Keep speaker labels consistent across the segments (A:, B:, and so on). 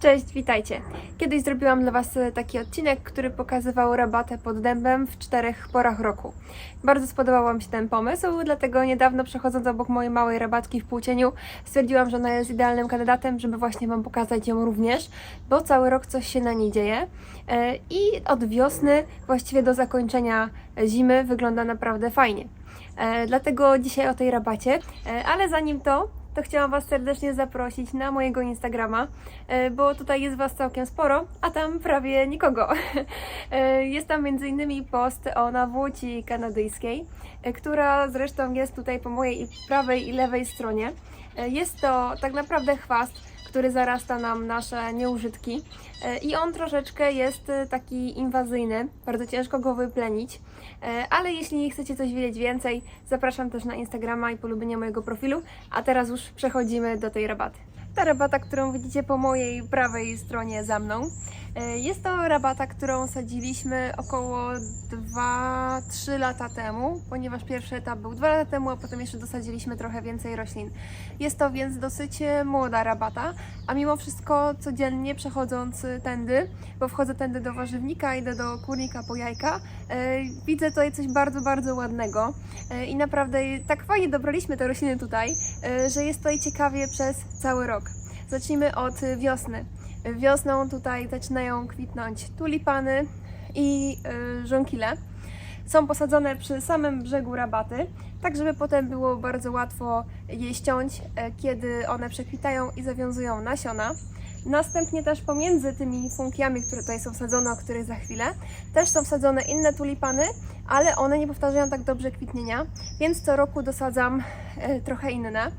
A: Cześć, witajcie. Kiedyś zrobiłam dla Was e, taki odcinek, który pokazywał rabatę pod dębem w czterech porach roku. Bardzo spodobał mi się ten pomysł, dlatego niedawno przechodząc obok mojej małej rabatki w Półcieniu stwierdziłam, że ona jest idealnym kandydatem, żeby właśnie Wam pokazać ją również, bo cały rok coś się na niej dzieje E, i od wiosny właściwie do zakończenia zimy wygląda naprawdę fajnie. E, Dlatego dzisiaj o tej rabacie, ale zanim to, to chciałam Was serdecznie zaprosić na mojego Instagrama, e, bo tutaj jest Was całkiem sporo, a tam prawie nikogo. E, Jest tam m.in. post o nawłoci kanadyjskiej, e, która zresztą jest tutaj po mojej prawej i lewej stronie. Jest to tak naprawdę chwast, który zarasta nam nasze nieużytki. E, i on troszeczkę jest e, taki inwazyjny, bardzo ciężko go wyplenić, E, ale jeśli chcecie coś wiedzieć więcej, zapraszam też na Instagrama i polubienie mojego profilu, a teraz już przechodzimy do tej rabaty. Ta rabata, którą widzicie po mojej prawej stronie za mną, jest to rabata, którą sadziliśmy około 2-3 lata temu, ponieważ pierwszy etap był 2 lata temu, a potem jeszcze dosadziliśmy trochę więcej roślin. Jest to więc dosyć e, młoda rabata, a mimo wszystko codziennie przechodząc e, tędy, bo wchodzę tędy do warzywnika, idę do kurnika po jajka, e, widzę tutaj coś bardzo, bardzo ładnego E, i naprawdę tak fajnie dobraliśmy te rośliny tutaj, e, że jest tutaj ciekawie przez cały rok. Zacznijmy od e, wiosny. Wiosną tutaj zaczynają kwitnąć tulipany i e, żonkile. Są posadzone przy samym brzegu rabaty, tak żeby potem było bardzo łatwo je ściąć, e, kiedy one przekwitają i zawiązują nasiona. Następnie też pomiędzy tymi funkiami, które tutaj są wsadzone, o których za chwilę, też są wsadzone inne tulipany, ale one nie powtarzają tak dobrze kwitnienia, więc co roku dosadzam e, trochę inne.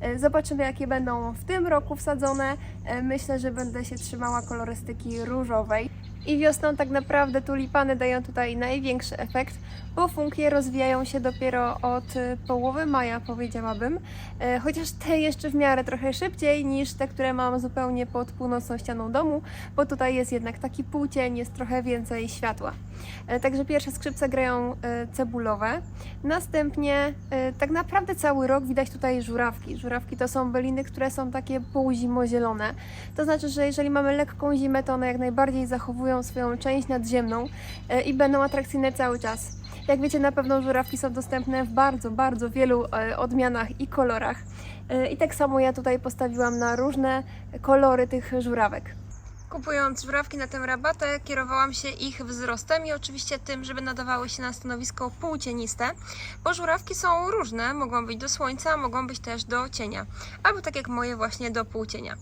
A: E, Zobaczymy, jakie będą w tym roku wsadzone. E, Myślę, że będę się trzymała kolorystyki różowej. I wiosną tak naprawdę tulipany dają tutaj największy efekt, bo funkie rozwijają się dopiero od połowy maja, powiedziałabym. Chociaż te jeszcze w miarę trochę szybciej niż te, które mam zupełnie pod północną ścianą domu, bo tutaj jest jednak taki półcień, jest trochę więcej światła. E, Także pierwsze skrzypce grają e, cebulowe. Następnie e, tak naprawdę cały rok widać tutaj żurawki. Żurawki to są byliny, które są takie półzimozielone. To znaczy, że jeżeli mamy lekką zimę, to one jak najbardziej zachowują swoją część nadziemną i będą atrakcyjne cały czas. Jak wiecie, na pewno żurawki są dostępne w bardzo, bardzo wielu odmianach i kolorach. I tak samo ja tutaj postawiłam na różne kolory tych żurawek. Kupując żurawki na tę rabatę, kierowałam się ich wzrostem i oczywiście tym, żeby nadawały się na stanowisko półcieniste, bo żurawki są różne, mogą być do słońca, mogą być też do cienia, albo tak jak moje właśnie do półcienia.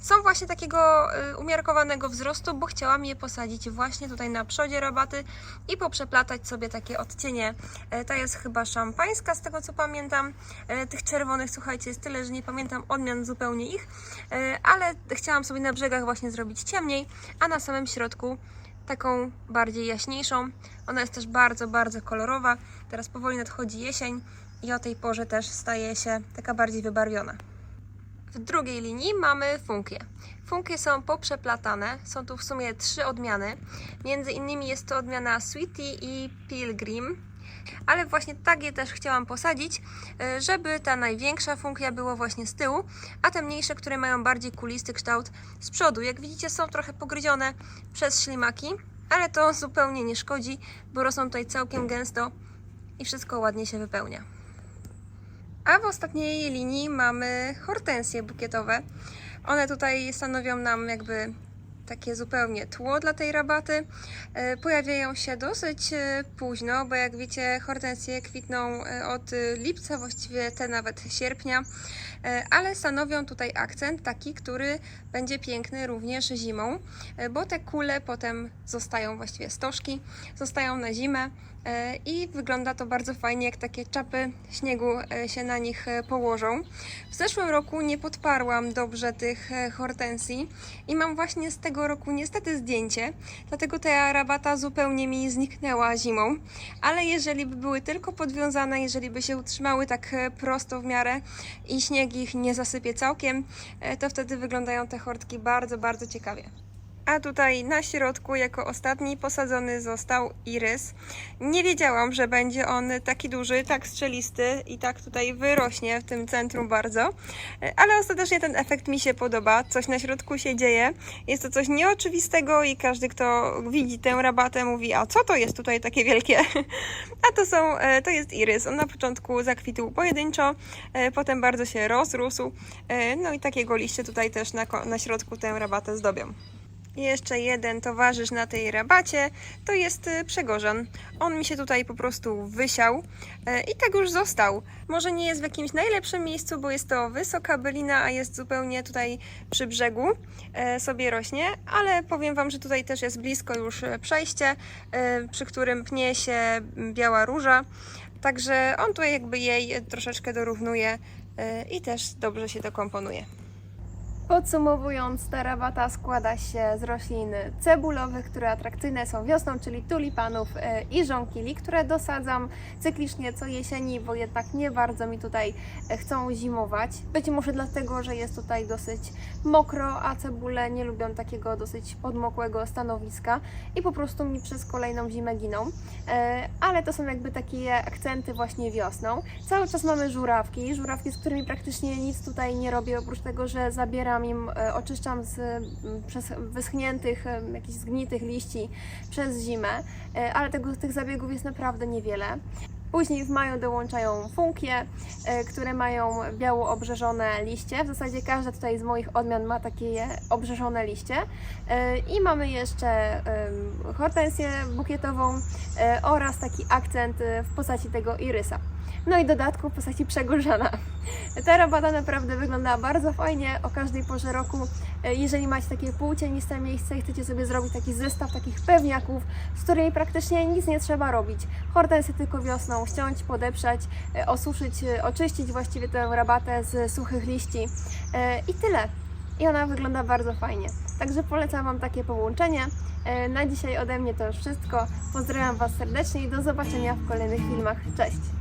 A: Są właśnie takiego y, umiarkowanego wzrostu, bo chciałam je posadzić właśnie tutaj na przodzie rabaty i poprzeplatać sobie takie odcienie. E, Ta jest chyba szampańska z tego co pamiętam. E, Tych czerwonych, słuchajcie, jest tyle, że nie pamiętam odmian zupełnie ich, E, ale chciałam sobie na brzegach właśnie zrobić ciemniej, a na samym środku taką bardziej jaśniejszą. Ona jest też bardzo, bardzo kolorowa. Teraz powoli nadchodzi jesień i o tej porze też staje się taka bardziej wybarwiona. W drugiej linii mamy funkie. Funkie są poprzeplatane. Są tu w sumie trzy odmiany. Między innymi jest to odmiana Sweetie i Pilgrim. Ale właśnie tak je też chciałam posadzić, y, żeby ta największa funkia była właśnie z tyłu, a te mniejsze, które mają bardziej kulisty kształt z przodu. Jak widzicie są trochę pogryzione przez ślimaki, ale to zupełnie nie szkodzi, bo rosną tutaj całkiem gęsto i wszystko ładnie się wypełnia. A w ostatniej linii mamy hortensje bukietowe. One tutaj stanowią nam jakby takie zupełnie tło dla tej rabaty. E, Pojawiają się dosyć e, późno, bo jak wiecie, hortensje kwitną e, od lipca, właściwie te nawet sierpnia, ale stanowią tutaj akcent taki, który będzie piękny również zimą, bo te kule potem zostają, właściwie stożki, zostają na zimę i wygląda to bardzo fajnie, jak takie czapy śniegu e, się na nich e, położą. W zeszłym roku nie podparłam dobrze tych e, hortensji i mam właśnie z tego roku niestety zdjęcie, dlatego ta rabata zupełnie mi zniknęła zimą, ale jeżeli by były tylko podwiązane, jeżeli by się utrzymały tak e, prosto w miarę i śnieg ich nie zasypie całkiem, e, to wtedy wyglądają te hortki bardzo, bardzo ciekawie. A tutaj na środku, jako ostatni posadzony został irys. Nie wiedziałam, że będzie on taki duży, tak strzelisty i tak tutaj wyrośnie w tym centrum bardzo. Ale ostatecznie ten efekt mi się podoba. Coś na środku się dzieje. Jest to coś nieoczywistego i każdy, kto widzi tę rabatę, mówi: A co to jest tutaj takie wielkie? A to są, e, to jest irys. On na początku zakwitł pojedynczo, e, potem bardzo się rozrósł. E, No i takiego liście tutaj też na, na środku tę rabatę zdobią. Jeszcze jeden towarzysz na tej rabacie to jest y, Przegorzan. On mi się tutaj po prostu wysiał e, i tak już został. Może nie jest w jakimś najlepszym miejscu, bo jest to wysoka bylina, a jest zupełnie tutaj przy brzegu e, sobie rośnie, ale powiem Wam, że tutaj też jest blisko już przejście, e, przy którym pnie się biała róża. Także on tutaj jakby jej troszeczkę dorównuje i też dobrze się to komponuje. Podsumowując, ta rabata składa się z roślin cebulowych, które atrakcyjne są wiosną, czyli tulipanów e, i żonkili, które dosadzam cyklicznie co jesieni, bo jednak nie bardzo mi tutaj e, chcą zimować. Być może dlatego, że jest tutaj dosyć mokro, a cebule nie lubią takiego dosyć podmokłego stanowiska i po prostu mi przez kolejną zimę giną. E, Ale to są jakby takie akcenty właśnie wiosną. Cały czas mamy żurawki, żurawki, z którymi praktycznie nic tutaj nie robię, oprócz tego, że zabieram im, e, oczyszczam z przez wyschniętych, em, jakichś zgnitych liści przez zimę, e, ale tego, tych zabiegów jest naprawdę niewiele. Później w maju dołączają funkie, e, które mają biało obrzeżone liście. W zasadzie każda tutaj z moich odmian ma takie obrzeżone liście. E, I mamy jeszcze hortensję bukietową e, oraz taki akcent e, w postaci tego irysa. No i dodatku w postaci przegórzana. Ta rabata naprawdę wygląda bardzo fajnie o każdej porze roku. E, Jeżeli macie takie półcieniste miejsce i chcecie sobie zrobić taki zestaw takich pewniaków, z którymi praktycznie nic nie trzeba robić. Hortensy tylko wiosną ściąć, podeprzeć, e, osuszyć, e, oczyścić właściwie tę rabatę z suchych liści i tyle. I ona wygląda bardzo fajnie. Także polecam Wam takie połączenie. Na dzisiaj ode mnie to już wszystko. Pozdrawiam Was serdecznie i do zobaczenia w kolejnych filmach. Cześć!